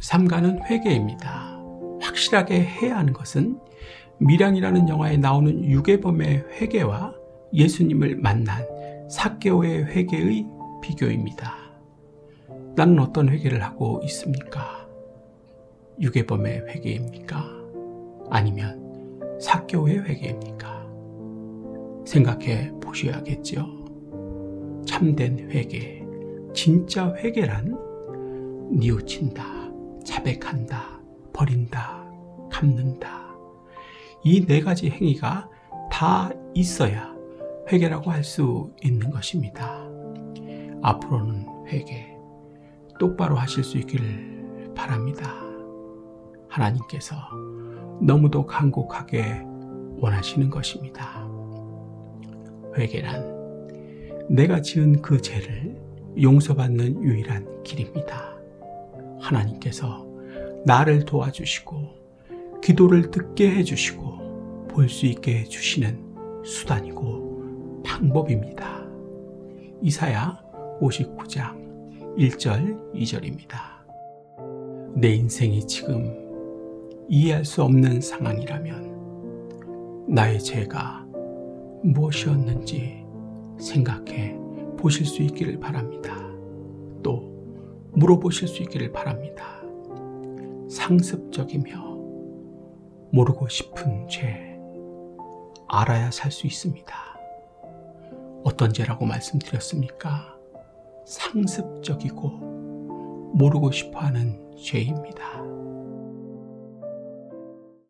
삼가는 회개입니다. 확실하게 해야 하는 것은 미량이라는 영화에 나오는 유괴범의 회개와 예수님을 만난 사개오의 회개의 비교입니다. 나는 어떤 회개를 하고 있습니까? 유괴범의 회개입니까? 아니면 사개오의 회개입니까? 생각해 보셔야겠죠. 참된 회개, 진짜 회개란 뉘우친다, 자백한다, 버린다, 갚는다. 이 네 가지 행위가 다 있어야 회개라고 할 수 있는 것입니다. 앞으로는 회개 똑바로 하실 수 있기를 바랍니다. 하나님께서 너무도 간곡하게 원하시는 것입니다. 회개란 내가 지은 그 죄를 용서받는 유일한 길입니다. 하나님께서 나를 도와주시고 기도를 듣게 해주시고 볼 수 있게 해주시는 수단이고 방법입니다. 이사야 59장 1절 2절입니다. 내 인생이 지금 이해할 수 없는 상황이라면 나의 죄가 무엇이었는지 생각해 보실 수 있기를 바랍니다. 또 물어보실 수 있기를 바랍니다. 상습적이며 모르고 싶은 죄 알아야 살 수 있습니다. 어떤 죄라고 말씀드렸습니까? 상습적이고 모르고 싶어 하는 죄입니다.